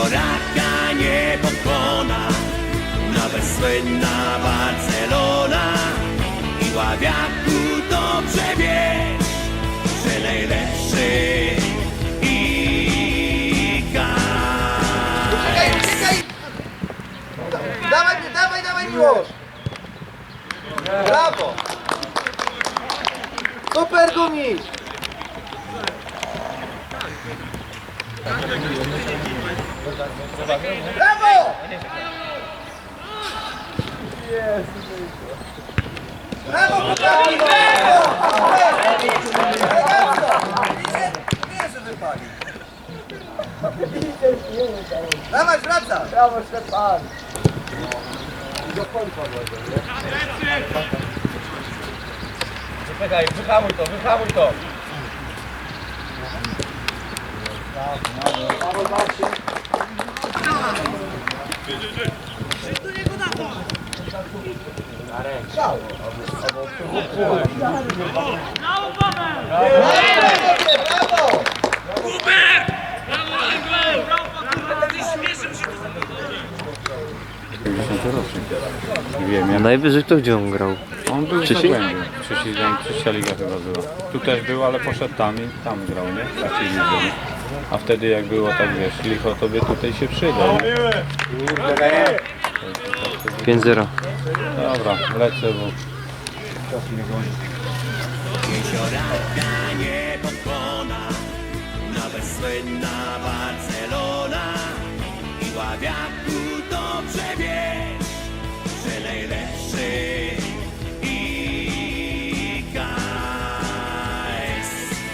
Jezioraka nie pokona Nawet słynna Barcelona I ławiaku dobrze wiesz Że najlepszy i Uciekaj, uciekaj! Dawaj, dawaj, dawaj Miłosz! Brawo! Super gumisz! Brawo! Brawo, chłopaki! Brawo! Elegancko! Nie, że wypali. Dawaj, wracaj! Brawo, Stefan! Czekaj, wyhamuj to, wyhamuj to. Brawo! Ja Najwyżej to gdzie on grał? On był Wcześniej? w Zagłębiu. Wcześniej tam trzecia liga chyba była. Tu też był, ale poszedł tam i tam grał, nie? W takiej lidze. A wtedy jak było tak wiesz, licho tobie tutaj się przyda. Nie? 5-0. Dobra, lecę, bo nie pokona Nawet słynna